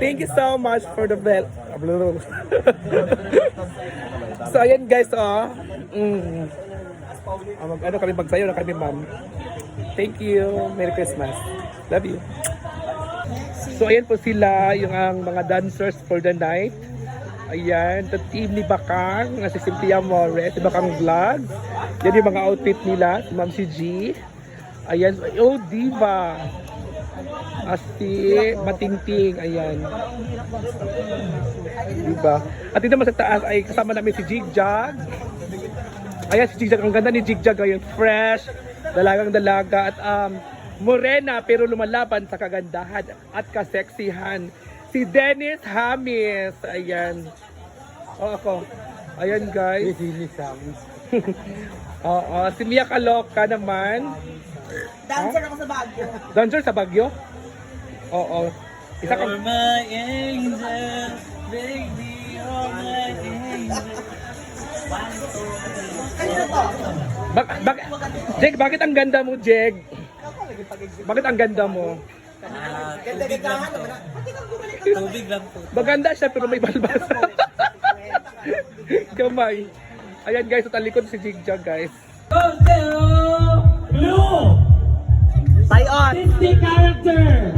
Thank you so much for the bell. so, ayan guys, oh. Mm. Mag, ano kami, magsayo na kami, ma'am. Thank you. Merry Christmas. Love you. So, ayan po sila, yung ang mga dancers for the night. Ayan, the team ni Bakang, na si Cynthia Morres, si Bakang Vlog. Yan yung mga outfit nila, si Ma'am si G. Ayan, oh, diva. Asti, matingting, ayan. Diba? At dito naman sa taas ay kasama namin si Jigjag. Ayan, si Jigjag. Ang ganda ni Jigjag ngayon. Fresh, dalagang dalaga at um, morena pero lumalaban sa kagandahan at kaseksihan. Si Dennis Hamis. Ayan. O ako. Ayan guys. Oo, si Mia Kaloka naman. Dancer ako sa Baguio. Dancer sa Bagyo? Oo. Isa ka, You're my angel, baby, you're my angel. Kanino to? Bak, bak, Jeg, bakit ang ganda mo, Jeg? Bakit ang ganda mo? Ah, Ganda-gandahan naman. Pati kang bumalik ka. tubig lang po. Maganda siya pero may balbas. Kamay. Ayan guys, sa talikod si Jigjag guys. Blue! Sayon! 50 character!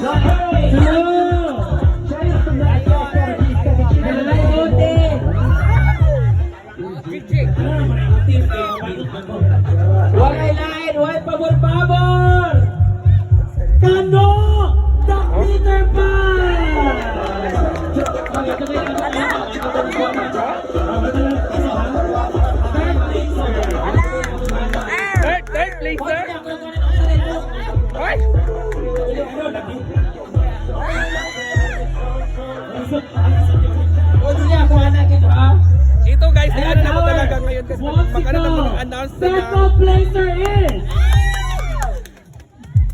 Walay magkano na mga announce na Second placer is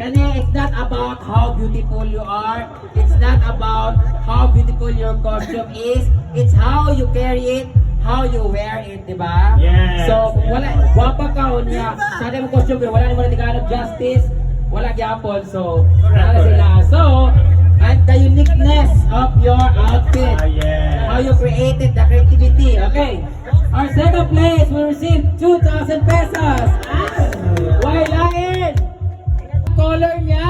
Kanya, it's not about how beautiful you are. It's not about how beautiful your costume is. It's how you carry it, how you wear it, di ba? Yes. So, wala, wapa ka o niya. Sa ating costume, wala naman natin justice. Wala gyapon. So, wala na sila. So, and the uniqueness of your outfit. Ah, yeah. How you created the creativity. Okay. Our second place will receive 2,000 pesos. Why lion? Color niya.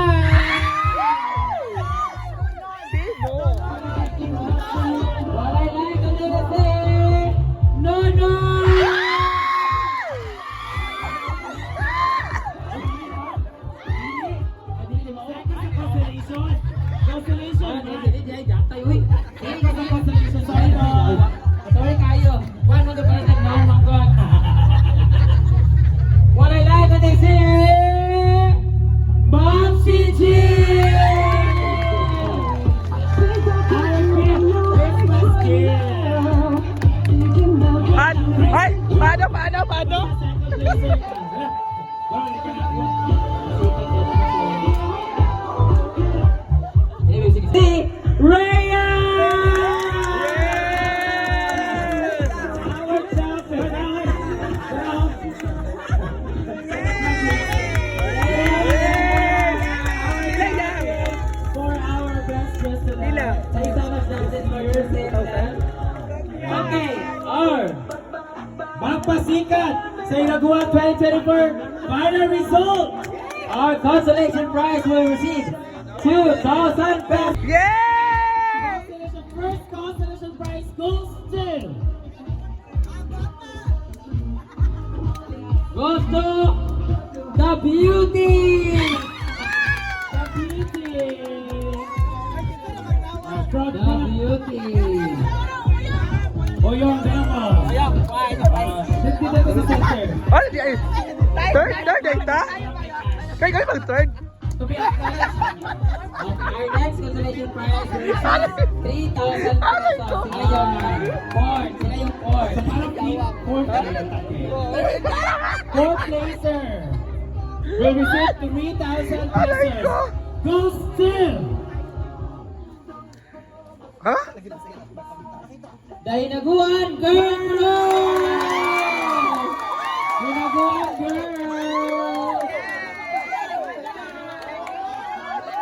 Magpasikat sa Inagua 2024 final result. Our consolation prize will receive 2,000 pesos. Yeah! Consolation, first consolation prize goes Ano di ay? Third, third, ay ta? Kaya kayo mag third? To be honest, our next consolation prize receive 3,000 pesos. Sila yung four. Sila yung. Fourth Fourth placer will receive 3,000 pesos. goes to Ha? The Hinaguan Girl Group! Hinaguan Girl!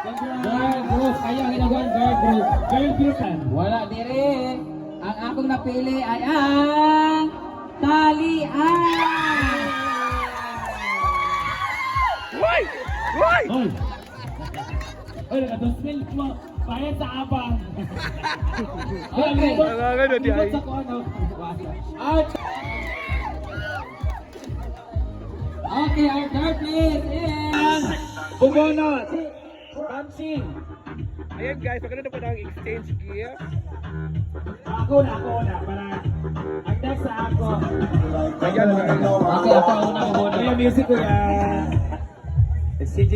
Girl group. Kayo ang ginagawa girl group. Girl group. Wala dire. Ang akong napili ay ang talian. Why? Why? Oy! Oy, nakadosmil mo. Bayad sa abang. Okay. Nangangan na di ay. Sa ko ano. Out. Okay, our third place is Bumono. Si Ramsing. Ayan guys, maganda na po ng exchange gift. Ako na, ako na. Para next sa ako. Ayan guys. Okay, ako unang bumono. Ay, yung music ko yan. CJ.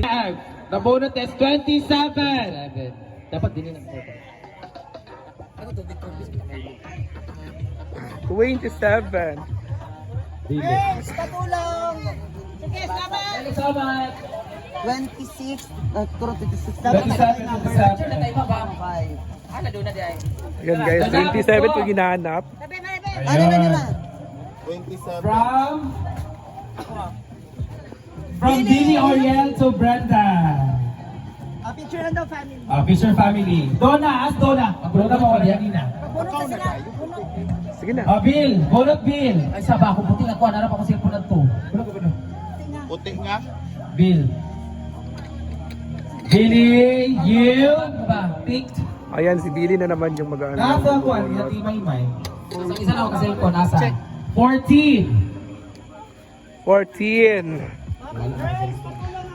The bonus is 27. Dapat din ang photo. 27. Yes, patulong. Salamat. Thank you so much. 26, uh, 26. 27, 27. Five. Ayan guys, 27 po ginahanap. Ano na nila? From From Billy Oriel to Brenda. Ah, picture lang daw family. Uh, Fisher family. Donna, ask Donna. Donna mo. Puno na sila. Puno. Sige na. Uh, Bill, bunot Bill. Ay, sa ba ako puti na ko, narap ako cellphone na to. Bunot ko bunot. Puti nga. Bill. Billy, you. Ano ba? Picked. Ayan, si Billy na naman yung mag-ano. Nasa ko, ang hati may may. Sa isa na ako ka cellphone, nasa? 14. 14.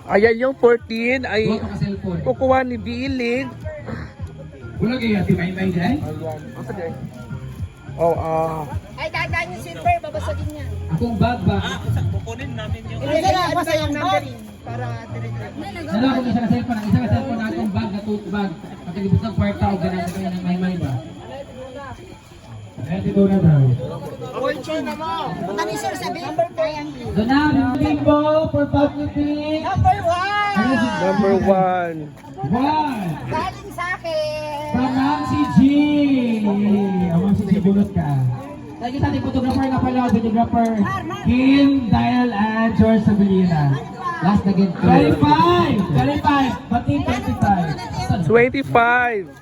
Ayan yung 14 ay kukuha ni Billy. Wala kayo hati may may. Asa di? Oh, ah. Ay, dadaan yung silver, babasagin niya. Akong bag ba? Hindi na, ano sa yung numbering? Para dire-dire. Dala ko isa ka cellphone, ang isa ka cellphone na akong bag na tote bag. Pagkalibot ng kwarta o ganun sa kanya ng may-may ba? Ready to na daw. Ano sir sabi? Number 10. Doon na, Limbo for public pick. Number 1. Number 1. One. Galing sa akin. From Nancy G. Amang si G, bunot ka. Sa ating photographer na pala, videographer. Kim, Dial, and George Sabelina. Last again. 25! 25! Bating 25. 25.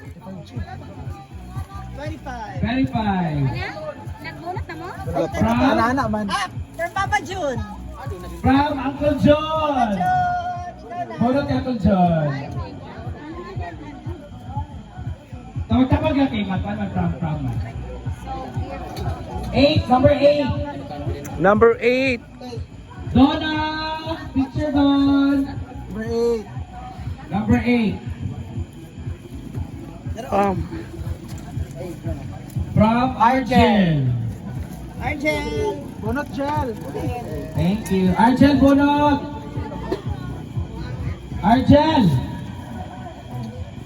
25. 25. Nagbunot na mo? From, man. Ah, from Papa June. from Uncle John. June. Na. Bunot ka, Uncle John. Tawag-tawag ka kay Matan, mag-from from. 8, number 8. Number 8. Donna! Picture doon. Number 8. Number 8. Um, From Argel. Argel. Bunot gel. Thank you. Argel Bunot. Argel.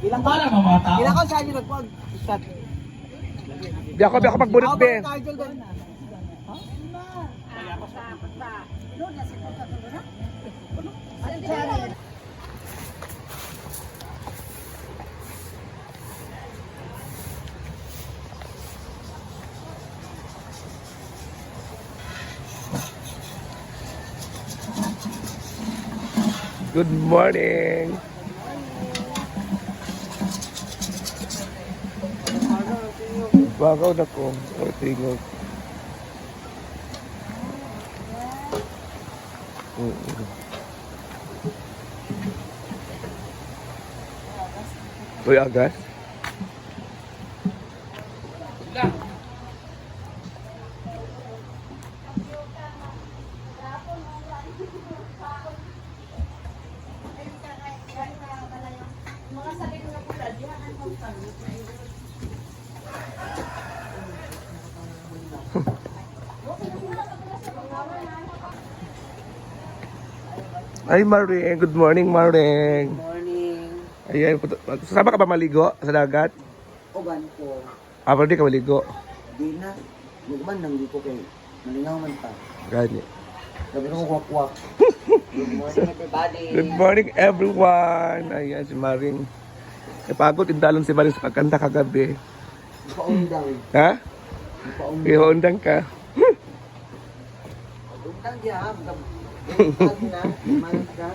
Ilang Para tao. Ilang ko saan yung nagpag? Start. Di ako, di ako magbunot be. Good morning. Bagaw na ko. Or tingog. Mm. Uy, agas. Ay, Maring. Good morning, Maring. Morning. Ayan, sasama ka ba maligo sa dagat? Uban ko. Ah, pero di ka maligo. Di na. Lugman nang di ko kay. Malingaw man pa. Ganyan. Gabi ko kwak-kwak. Good morning everybody. Good morning, everyone. Ayan, si Maring. Napagod, indalon si Maring sa pagkanta kagabi. Paundang. Ha? Paundang. Ihondang ka. Undang di Gab- na. Ka.